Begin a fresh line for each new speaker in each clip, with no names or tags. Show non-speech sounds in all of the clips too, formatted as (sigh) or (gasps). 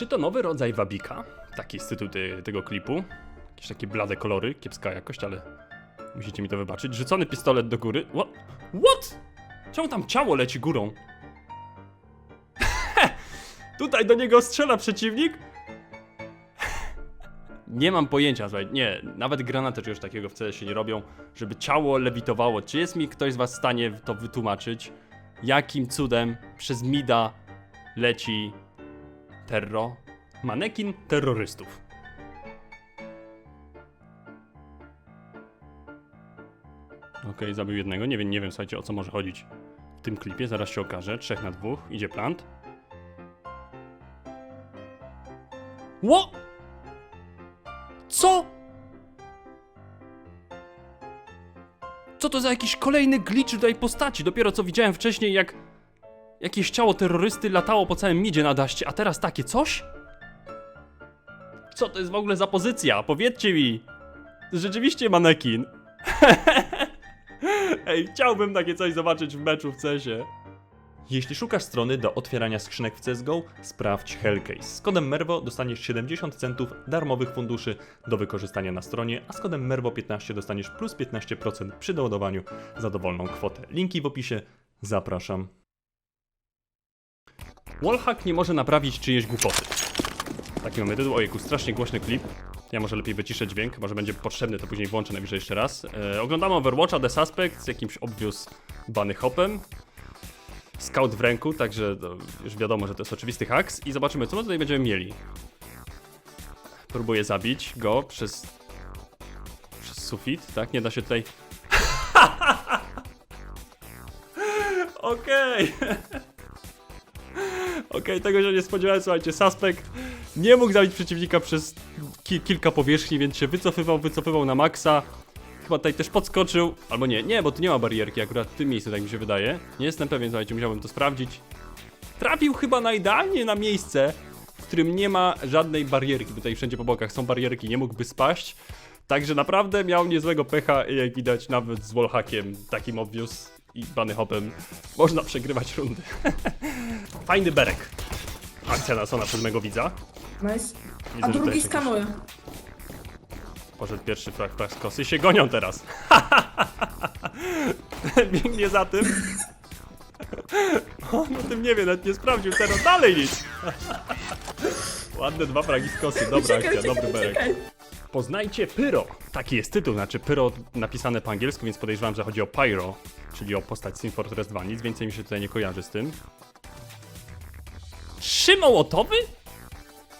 Czy to nowy rodzaj wabika? Taki jest tytuł te, tego klipu. Jakieś takie blade kolory, kiepska jakość, ale musicie mi to wybaczyć. Rzucony pistolet do góry. What? What? Czemu tam ciało leci górą? (laughs) Tutaj do niego strzela przeciwnik? Nie mam pojęcia, słuchaj, nie, nawet granaty czegoś takiego w CS się nie robią, żeby ciało lewitowało. Czy jest mi ktoś z was w stanie to wytłumaczyć? Jakim cudem przez Mida leci terro? Manekin terrorystów. Okej, zabił jednego, nie wiem, nie wiem, słuchajcie, o co może chodzić w tym klipie, zaraz się okaże. Trzech na dwóch, idzie plant. Ło! Co? Co to za jakiś kolejny glitch tutaj postaci? Dopiero co widziałem wcześniej, jak jakieś ciało terrorysty latało po całym midzie na daście, a teraz takie coś? Co to jest w ogóle za pozycja? Powiedzcie mi! To rzeczywiście manekin. (laughs) Ej, chciałbym takie coś zobaczyć w meczu w CESie. Jeśli szukasz strony do otwierania skrzynek w CSGO, sprawdź Hellcase. Z kodem MERWO dostaniesz 70 centów darmowych funduszy do wykorzystania na stronie, a z kodem MERWO15 dostaniesz plus 15% przy doładowaniu za dowolną kwotę. Linki w opisie. Zapraszam. Wallhack nie może naprawić czyjejś głupoty. Taki mamy tytuł. Ojejku, strasznie głośny klip. Ja może lepiej wyciszę dźwięk, chyba że będzie potrzebny, to później włączę najwyżej jeszcze raz. E, oglądamy Overwatcha The Suspect z jakimś obvious bany hopem. Scout w ręku, także już wiadomo, że to jest oczywisty haks. I zobaczymy, co my tutaj będziemy mieli. Próbuję zabić go przez... przez sufit, tak? Nie da się tutaj... (laughs) Okej! (laughs) Okej, tego się nie spodziewałem, słuchajcie, Suspect nie mógł zabić przeciwnika przez ki kilka powierzchni, więc się wycofywał, wycofywał na maksa. Chyba tutaj też podskoczył, albo nie, nie, bo tu nie ma barierki akurat w tym miejscu, tak mi się wydaje. Nie jestem pewien, słuchajcie, musiałbym to sprawdzić. Trafił chyba na idealnie na miejsce, w którym nie ma żadnej barierki. Tutaj wszędzie po bokach są barierki, nie mógłby spaść. Także naprawdę miał niezłego pecha jak widać nawet z wallhackiem, takim obvious i bany hopem, można przegrywać rundy. (laughs) Fajny berek. Akcja nasona przez mego widza.
Nice.
Widzę,
A
że
drugi skanuje.
Poszedł pierwszy frak, frak z kosy się gonią teraz. (laughs) Biegnie za tym. (laughs) On o tym nie wie, nawet nie sprawdził teraz dalej nic. Ładne dwa fragi z kosy, dobra
Uciekaj,
akcja,
uciekaj,
dobry berek.
uciekaj.
Poznajcie Pyro. Taki jest tytuł, znaczy Pyro napisane po angielsku, więc podejrzewam, że chodzi o Pyro, czyli o postać Team Fortress 2. Nic więcej mi się tutaj nie kojarzy z tym. Trzy Mołotowy?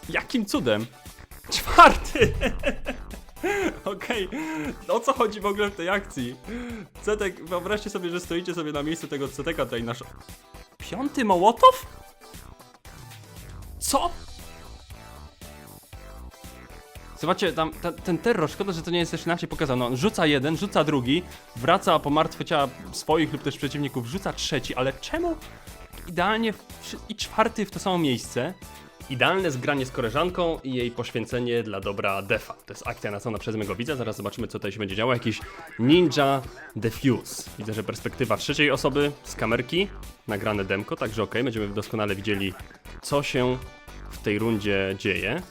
Jakim cudem? (laughs) Czwarty! (laughs) Okej, o co chodzi w ogóle w tej akcji? Cetek, wyobraźcie sobie, że stoicie sobie na miejscu tego Ceteka tutaj nasz... Piąty Mołotow? Co? Zobaczcie, tam ten, ten terror, szkoda, że to nie jest też inaczej pokazane. On rzuca jeden, rzuca drugi, wraca po martwe ciała swoich lub też przeciwników, rzuca trzeci, ale czemu idealnie i czwarty w to samo miejsce? Idealne zgranie z koleżanką i jej poświęcenie dla dobra defa. To jest akcja nacona przez mego widza, zaraz zobaczymy co tutaj się będzie działo. Jakiś Ninja Defuse. Widzę, że perspektywa trzeciej osoby z kamerki, nagrane demko, także ok, będziemy doskonale widzieli co się w tej rundzie dzieje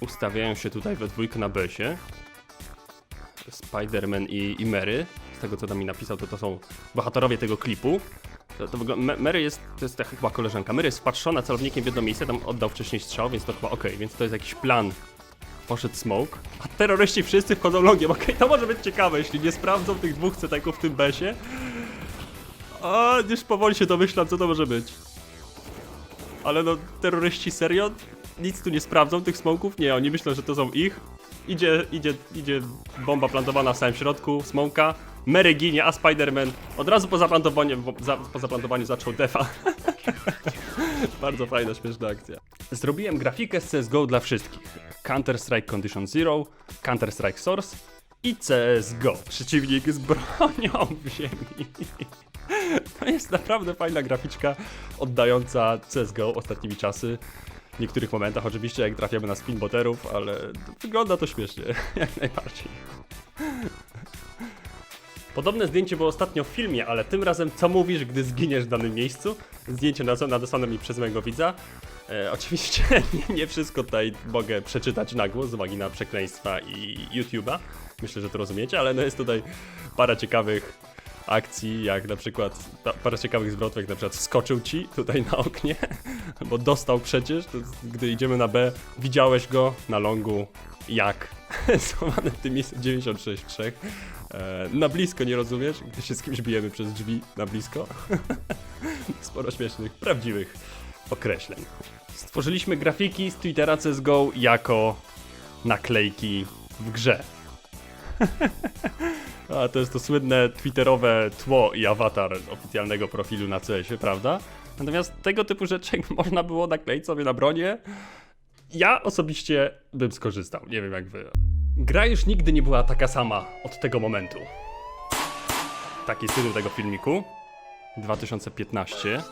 ustawiają się tutaj we dwójkę na besie. Spider-Man i, i Mary. Z tego co tam mi napisał, to to są bohaterowie tego klipu. To, to wygląda, Ma- Mary jest, to jest ta chyba koleżanka. Mary jest wpatrzona celownikiem w jedno miejsce, tam oddał wcześniej strzał, więc to chyba okej, więc to jest jakiś plan. Poszedł smoke, a terroryści wszyscy wchodzą logiem. Okej, to może być ciekawe, jeśli nie sprawdzą tych dwóch ceteków w tym besie. A, już powoli się domyślam, co to może być. Ale no, terroryści serio? Nic tu nie sprawdzą, tych smoków? Nie, oni myślą, że to są ich. Idzie, idzie, idzie bomba plantowana w samym środku, smoka. Mary ginie, a Spider-Man od razu po zaplantowaniu, za, po zaplantowaniu zaczął defa. (laughs) Bardzo fajna, śmieszna akcja. Zrobiłem grafikę z CSGO dla wszystkich. Counter-Strike Condition Zero, Counter-Strike Source i CSGO. Przeciwnik z bronią w ziemi. (laughs) To jest naprawdę fajna graficzka oddająca CSGO ostatnimi czasy. W niektórych momentach oczywiście jak trafiamy na spinboterów, ale wygląda to śmiesznie, (laughs) jak najbardziej. Podobne zdjęcie było ostatnio w filmie, ale tym razem co mówisz, gdy zginiesz w danym miejscu? Zdjęcie nadesłane mi przez mojego widza. E, (laughs) oczywiście nie, nie wszystko tutaj mogę przeczytać na głos z uwagi na przekleństwa i YouTube'a. Myślę, że to rozumiecie, ale no jest tutaj parę ciekawych akcji, jak na przykład pa- parę ciekawych zwrotów, jak na przykład wskoczył ci tutaj na oknie, (laughs) bo dostał przecież, to, gdy idziemy na B, widziałeś go na longu, jak (laughs) schowany w tym miejscu 96-3. E, na blisko nie rozumiesz, gdy się z kimś bijemy przez drzwi na blisko. (laughs) Sporo śmiesznych, prawdziwych określeń. Stworzyliśmy grafiki z Twittera CSGO jako naklejki w grze. A to jest to słynne twitterowe tło i awatar oficjalnego profilu na CS-ie, prawda? Natomiast tego typu rzeczy (laughs) można było nakleić sobie na bronie. Ja osobiście bym skorzystał, nie wiem jak wy. Gra już nigdy nie była taka sama od tego momentu. Taki tytuł tego filmiku. 2015.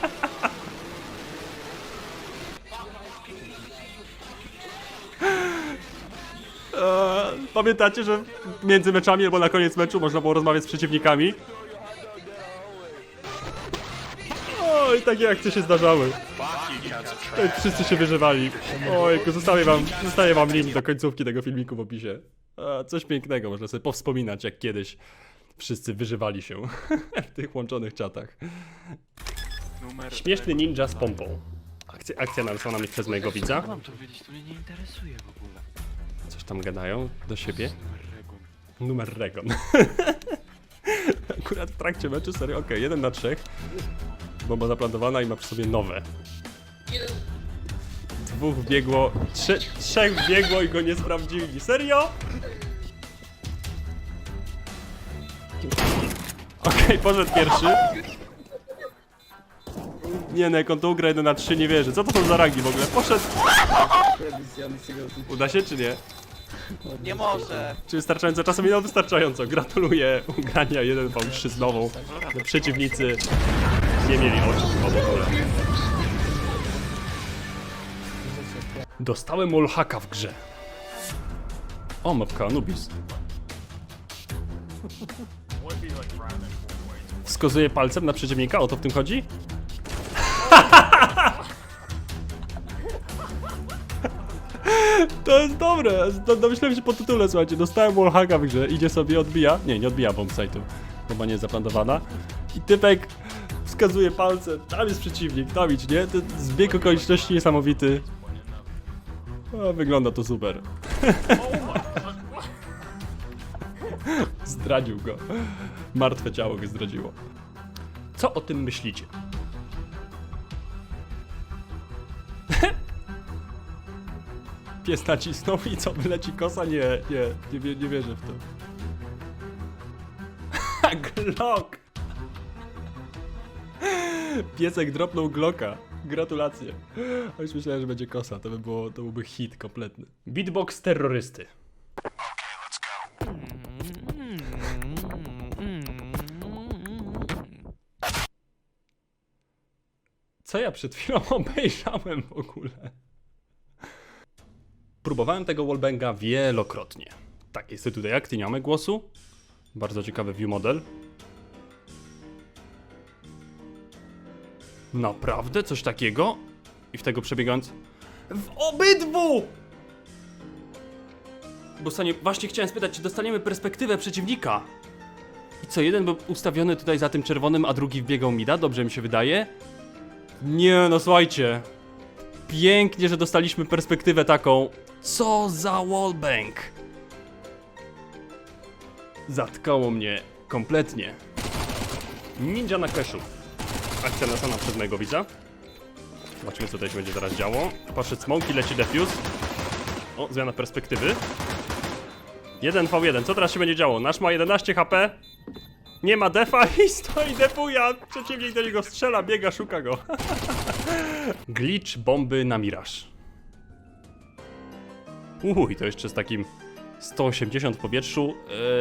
(laughs) Eee, pamiętacie, że między meczami albo na koniec meczu można było rozmawiać z przeciwnikami? Oj, takie akcje się zdarzały. Wszyscy się wyżywali. Ojku, zostawię wam, zostawię wam link do końcówki tego filmiku w opisie. A, coś pięknego, można sobie powspominać, jak kiedyś wszyscy wyżywali się (laughs) w tych łączonych czatach. Śmieszny ninja z pompą. Akcja, akcja narysowała mi przez mojego widza.
Mam to wiedzieć, to mnie nie interesuje w ogóle.
Coś tam gadają do siebie.
Numer Regon. (laughs)
Akurat w trakcie meczu, serio, okej, jeden na trzech. Bomba zaplantowana i ma przy sobie nowe. Dwóch wbiegło, trze trzech wbiegło i go nie sprawdzili. Serio? Okej, poszedł pierwszy. Nie, no jak on ugra 1 na 3 nie wierzę. Co to są za rangi w ogóle? Poszedł. Uda się czy nie? (laughs)
Nie może!
Czy wystarczająco? Czasem minął wystarczająco. Gratuluję ugrania 1v3 znowu. No, przeciwnicy nie mieli oczu w ogóle. Dostałem Olhaka w grze. O, mapka Anubis. Wskazuje palcem na przeciwnika, o to w tym chodzi? To jest dobre, do- domyślałem się po tytule, słuchajcie, dostałem wallhacka w grze, idzie sobie, odbija, nie, nie odbija bombsite'u, bomba nie jest zaplanowana i typek wskazuje palcem, tam jest przeciwnik, tam idź, nie? To zbieg okoliczności niesamowity. O, wygląda to super. (laughs) Zdradził go. Martwe ciało go zdradziło. Co o tym myślicie? Pies nacisnął i co, wyleci kosa? Nie, nie, nie, wie- nie wierzę w to. (laughs) Glock! Piesek dropnął Glocka. Gratulacje. A już myślałem, że będzie kosa. To by było, to byłby hit kompletny. Beatbox terrorysty. Co ja przed chwilą (laughs) obejrzałem w ogóle? Próbowałem tego wallbanga wielokrotnie. Tak, jest tutaj akcji, nie mamy głosu. Bardzo ciekawy view model. Naprawdę? Coś takiego? I w tego przebiegając... W obydwu! Bo stanie... właśnie chciałem spytać, czy dostaniemy perspektywę przeciwnika? I co, jeden był ustawiony tutaj za tym czerwonym, a drugi wbiegał mida? Dobrze mi się wydaje? Nie, no słuchajcie. Pięknie, że dostaliśmy perspektywę taką. Co za wallbang! Zatkało mnie kompletnie. Ninja na cashu. Akcja nasana przez mojego widza. Zobaczymy, co tutaj się będzie teraz działo. Poszedł smoke i leci defuse. O, zmiana perspektywy. 1v1, co teraz się będzie działo? Nasz ma 11 HP. Nie ma defa (laughs) i stoi defuje, a przeciwnik do niego strzela, biega, szuka go. (laughs) Glitch bomby na miraż. Uuu, i to jeszcze z takim 180 w powietrzu.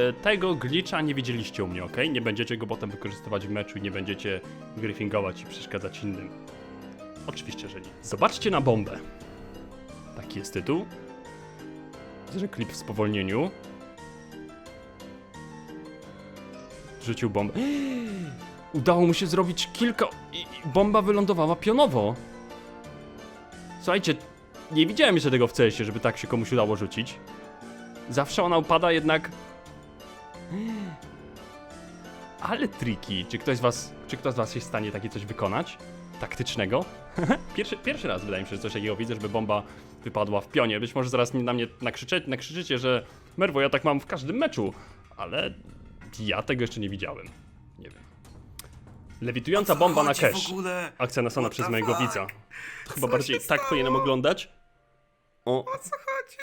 E, tego glitcha nie widzieliście u mnie, ok? Nie będziecie go potem wykorzystywać w meczu i nie będziecie griffingować i przeszkadzać innym. Oczywiście, że nie. Zobaczcie na bombę. Taki jest tytuł. Widzę, że klip w spowolnieniu. Rzucił bombę. (gasps) Udało mu się zrobić kilka... I bomba wylądowała pionowo. Słuchajcie, nie widziałem jeszcze tego w CS-ie, żeby tak się komuś udało rzucić. Zawsze ona upada jednak... Ale triki. Czy ktoś z was, czy ktoś z was jest w stanie takie coś wykonać? Taktycznego? (laughs) pierwszy, pierwszy raz wydaje mi się, że coś takiego widzę, żeby bomba wypadła w pionie. Być może zaraz na mnie nakrzyczeć, nakrzyczycie, że Merwo, ja tak mam w każdym meczu. Ale ja tego jeszcze nie widziałem. Nie wiem. Lewitująca bomba na cash. Akcja nasłana
What
przez mojego widza. Chyba bardziej tak powinienem oglądać. O,
O co chodzi?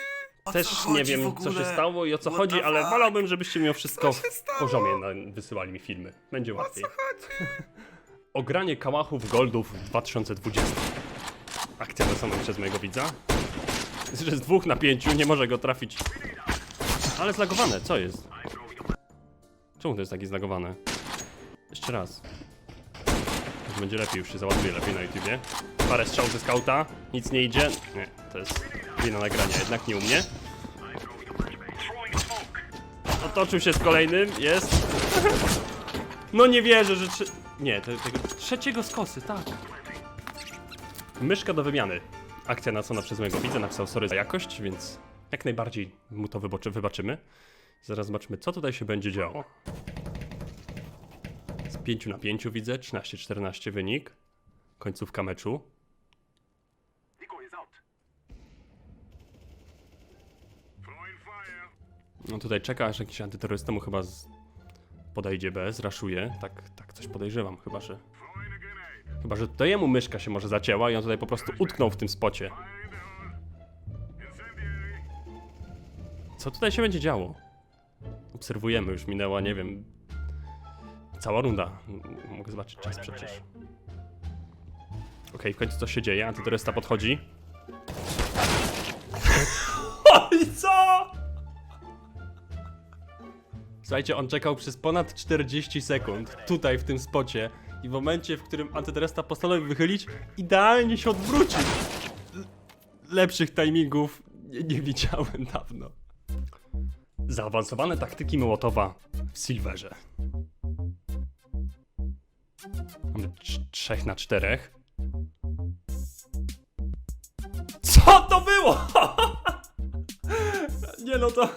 O
też
co
nie
chodzi w
wiem,
ogóle?
co się stało i o co
What
chodzi,
the
ale
fuck?
wolałbym, żebyście mimo wszystko
Co się
w
stało?
poziomie na, wysyłali mi filmy. Będzie
O
łatwiej.
co chodzi? (laughs)
Ogranie kałachów goldów w 2020. Akcja nasłana przez mojego widza. Że z dwóch na pięciu nie może go trafić. Ale zlagowane, co jest? Czemu to jest takie zlagowane? Jeszcze raz. Już będzie lepiej, już się załaduje lepiej na YouTubie. Parę strzał ze skauta, nic nie idzie. Nie, to jest wina nagrania, jednak nie u mnie. Otoczył się z kolejnym, jest. No nie wierzę, że trzy... Nie, tego trzeciego z kosy, tak. Myszka do wymiany. Akcja nacona przez mojego widza napisał sorry za jakość, więc jak najbardziej mu to wyboczy, wybaczymy. Zaraz zobaczymy, co tutaj się będzie działo. Z 5 na 5 widzę, 13-14 wynik. Końcówka meczu. No tutaj czeka, aż jakiś antyterrorysta mu chyba z... podejdzie B, zraszuje. Tak, tak coś podejrzewam, chyba że... Chyba, że to jemu myszka się może zacięła i on tutaj po prostu utknął w tym spocie. Co tutaj się będzie działo? Obserwujemy, już minęła, nie wiem... Cała runda. Mogę zobaczyć czas przecież. Okej, w końcu coś się dzieje, antyterrorysta podchodzi. Słuchajcie, on czekał przez ponad 40 sekund tutaj w tym spocie i w momencie, w którym antyterrorysta postanowił wychylić, idealnie się odwrócił. Lepszych timingów nie, nie widziałem dawno. Zaawansowane taktyki Mołotowa w Silverze. Mamy trz- trzech na czterech. Co to było? (laughs) Nie no to...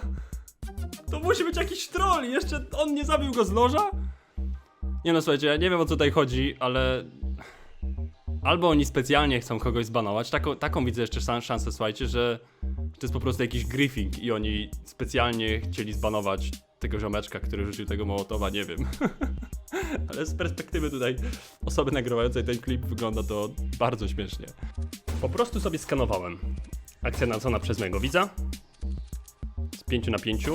To musi być jakiś troll, jeszcze on nie zabił go z noża? Nie no słuchajcie, ja nie wiem o co tutaj chodzi, ale... Albo oni specjalnie chcą kogoś zbanować, taką, taką widzę jeszcze szan- szansę, słuchajcie, że to jest po prostu jakiś griefing i oni specjalnie chcieli zbanować tego ziomeczka, który rzucił tego mołotowa, nie wiem. (laughs) ale z perspektywy tutaj osoby nagrywającej ten klip wygląda to bardzo śmiesznie. Po prostu sobie skanowałem. Akcja nacona przez mojego widza. Z 5 na 5.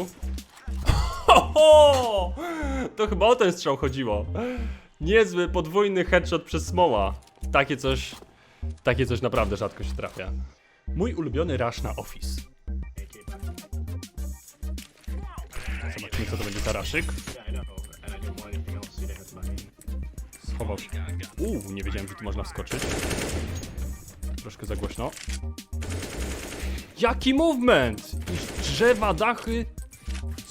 To chyba o ten strzał chodziło. Niezły podwójny headshot przez smoła. Takie coś. Takie coś naprawdę rzadko się trafia. Mój ulubiony rush na office. Zobaczymy co to będzie za raszyk. Schował się. Uuu, nie wiedziałem, że tu można wskoczyć. Troszkę za głośno. Jaki movement! Drzewa, dachy.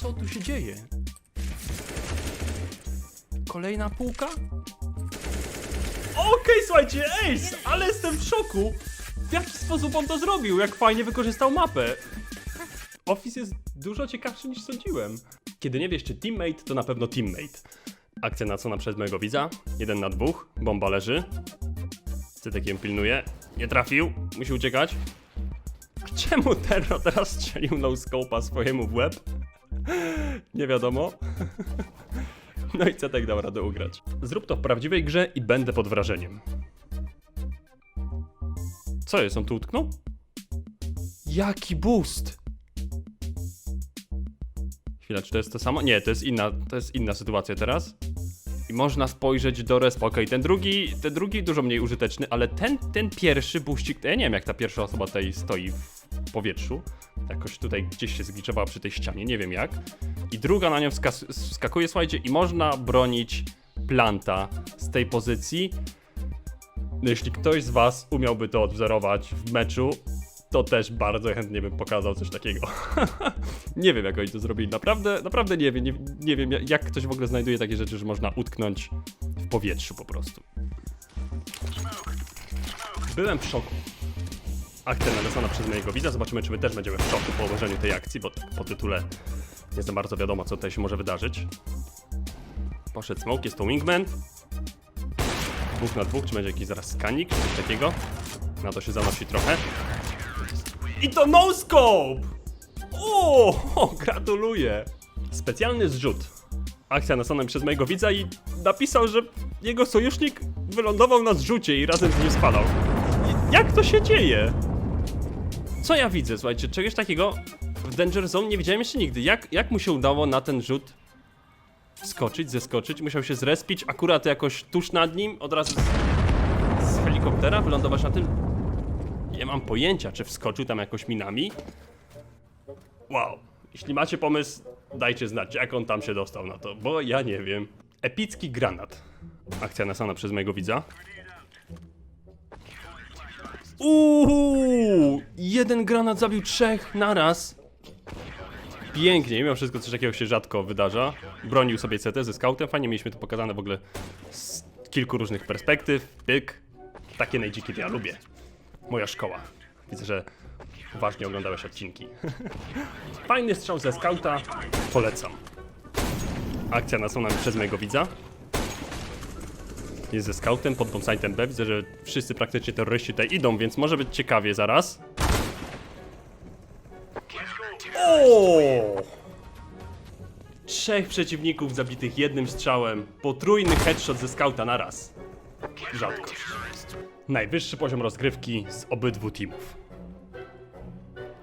Co tu się dzieje? Kolejna półka? Okej, słuchajcie, ace! Ale jestem w szoku! W jaki sposób on to zrobił? Jak fajnie wykorzystał mapę? Office jest dużo ciekawszy niż sądziłem. Kiedy nie wiesz, czy teammate, to na pewno teammate. Akcja nacona przez mojego widza. Jeden na dwóch. Bomba leży. Cytekiem pilnuje. Nie trafił. Musi uciekać. Czemu Terro teraz strzelił no scope'a swojemu w łeb? (laughs) Nie wiadomo. (laughs) No i Cetek dał radę ugrać. Zrób to w prawdziwej grze i będę pod wrażeniem. Co jest? On tu utknął? Jaki boost! Chwila, czy to jest to samo? Nie, to jest inna, to jest inna sytuacja teraz. I można spojrzeć do respa. Okej, ten drugi, ten drugi dużo mniej użyteczny, ale ten, ten pierwszy buścik, ja nie wiem jak ta pierwsza osoba tutaj stoi w powietrzu. Jakoś tutaj gdzieś się zgliczowała przy tej ścianie, nie wiem jak. I druga na nią wskakuje, słuchajcie, i można bronić planta z tej pozycji. Jeśli ktoś z was umiałby to odwzorować w meczu, to też bardzo chętnie bym pokazał coś takiego. (laughs) nie wiem, jak oni to zrobili. Naprawdę, naprawdę nie wiem. Nie, nie wiem, jak ktoś w ogóle znajduje takie rzeczy, że można utknąć w powietrzu po prostu. Byłem w szoku. Akcja nalecona przez mojego widza. Zobaczymy, czy my też będziemy w szoku po ułożeniu tej akcji, bo po tytule nie za bardzo wiadomo, co tutaj się może wydarzyć. Poszedł smoke, jest to wingman. Dwóch na dwóch, czy będzie jakiś zaraz skanik, czy coś takiego? Na to się zanosi trochę. I to no scope! O, (laughs) gratuluję! Specjalny zrzut. Akcja nasłona przez mojego widza i napisał, że jego sojusznik wylądował na zrzucie i razem z nim spadał. Jak to się dzieje? Co ja widzę? Słuchajcie, czegoś takiego w Danger Zone nie widziałem jeszcze nigdy. Jak, jak mu się udało na ten rzut skoczyć, zeskoczyć? Musiał się zrespić akurat jakoś tuż nad nim, od razu z, z helikoptera wylądować na tym. Nie mam pojęcia, czy wskoczył tam jakoś minami. Wow. Jeśli macie pomysł, dajcie znać, jak on tam się dostał na to, bo ja nie wiem. Epicki granat. Akcja nasana przez mojego widza. Uuu, jeden granat zabił trzech naraz. Pięknie, mimo wszystko coś takiego się rzadko wydarza. Bronił sobie CT ze scoutem, fajnie mieliśmy to pokazane w ogóle z kilku różnych perspektyw. Pyk. Takie najdziki ja lubię. Moja szkoła. Widzę, że uważnie oglądałeś odcinki. (laughs) Fajny strzał ze scouta, polecam. Akcja nasłona przez mojego widza. Jest ze scoutem pod bombsite'em B. Widzę, że wszyscy praktycznie terroryści tutaj idą, więc może być ciekawie zaraz. O! Trzech przeciwników zabitych jednym strzałem. Potrójny headshot ze scouta na raz. Rzadkość. Najwyższy poziom rozgrywki z obydwu teamów.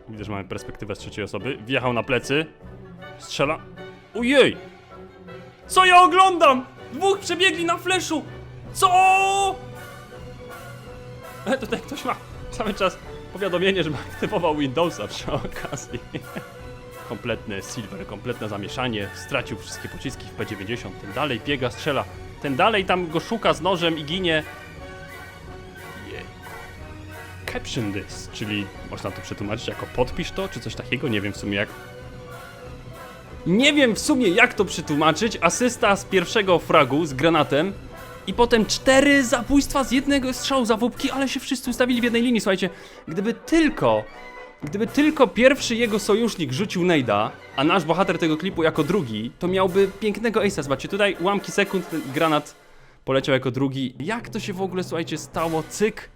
Widzę, że mamy perspektywę z trzeciej osoby. Wjechał na plecy. Strzela. Ojej! Co ja oglądam? Dwóch przebiegli na fleszu! Co? E, tutaj ktoś ma cały czas powiadomienie, że aktywował Windowsa przy okazji. (laughs) Kompletne silver, kompletne zamieszanie. Stracił wszystkie pociski w P90. Ten dalej biega, strzela. Ten dalej tam go szuka z nożem i ginie. Jej. Caption this, czyli można to przetłumaczyć jako podpisz to, czy coś takiego. Nie wiem w sumie jak nie wiem w sumie jak to przetłumaczyć. Asysta z pierwszego fragu z granatem. I potem cztery zabójstwa z jednego strzału za ale się wszyscy ustawili w jednej linii. Słuchajcie, gdyby tylko. Gdyby tylko pierwszy jego sojusznik rzucił Nejda, a nasz bohater tego klipu jako drugi, to miałby pięknego ace'a. Zobaczcie, tutaj ułamki sekund granat poleciał jako drugi. Jak to się w ogóle, słuchajcie, stało? Cyk,